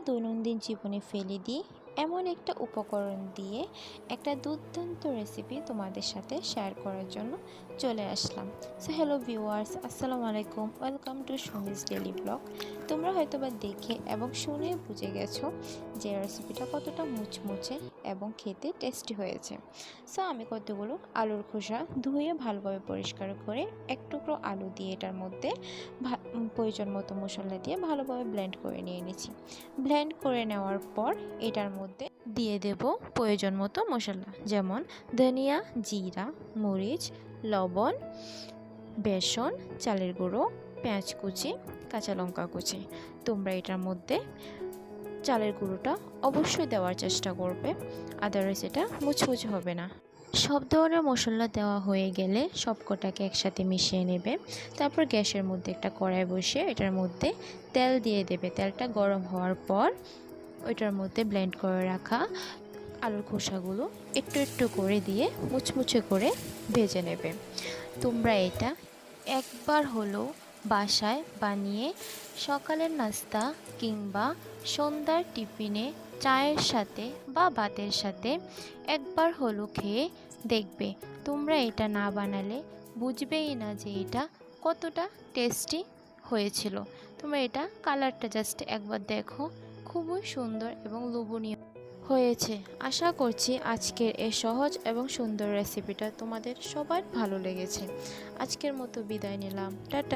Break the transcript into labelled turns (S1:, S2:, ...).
S1: দৈনন্দিন জীবনে ফেলে দিই এমন একটা উপকরণ দিয়ে একটা দুর্দান্ত রেসিপি তোমাদের সাথে শেয়ার করার জন্য চলে আসলাম। সো হ্যালো ভিউয়ার্স আসসালামু আলাইকুম। Welcome to Sumi's daily blog তোমরা হয়তো বা দেখে এবং শুনে বুঝে গেছো যে রেসিপিটা কতটা মুচমুচে এবং খেতে টেস্টি হয়েছে। সো আমি কতগুলো আলুর খোসা ধুয়ে ভালোভাবে পরিষ্কার করে এক টুকরো আলু দিয়ে এটার মধ্যে প্রয়োজন মতো মশলা দিয়ে ভালোভাবে ব্লেন্ড করে নিয়ে নিয়েছি। ব্লেন্ড করে নেওয়ার পর এটার মধ্যে দিয়ে দেব প্রয়োজন মতো মশলা, যেমন ধনিয়া, জিরা, মরিচ, লবণ, বেসন, চালের গুঁড়ো, পেঁয়াজ কুচি, কাঁচা লঙ্কা কুচি। তোমরা এটার মধ্যে চালের গুঁড়োটা অবশ্যই দেওয়ার চেষ্টা করবে আদারওয়াইজ এটা মুচমুচে হবে না। সব ধরনের মশলা দেওয়া হয়ে গেলে সব কটাকে একসাথে মিশিয়ে নেবে, তারপর গ্যাসের মধ্যে একটা কড়াই বসিয়ে এটার মধ্যে তেল দিয়ে দেবে। তেলটা গরম হওয়ার পর ওইটার মধ্যে ব্লেন্ড করে রাখা আলুর খোসাগুলো একটু একটু করে দিয়ে মুচমুচে করে ভেজে নেবে। তোমরা এটা একবার হলো বাসায় বানিয়ে সকালের নাস্তা কিংবা সন্ধ্যার টিফিনে চায়ের সাথে বা ভাতের সাথে একবার হলো খেয়ে দেখবে। তোমরা এটা না বানালে বুঝবেই না যে এটা কতটা টেস্টি হয়েছিল। তোমরা এটা কালারটা জাস্ট একবার দেখো। খুবই সুন্দর এবং লোভনীয় হয়েছে। আশা করছি আজকের এই সহজ এবং সুন্দর রেসিপিটা তোমাদের সবার ভালো লেগেছে। আজকের মতো বিদায় নিলাম। টাটা।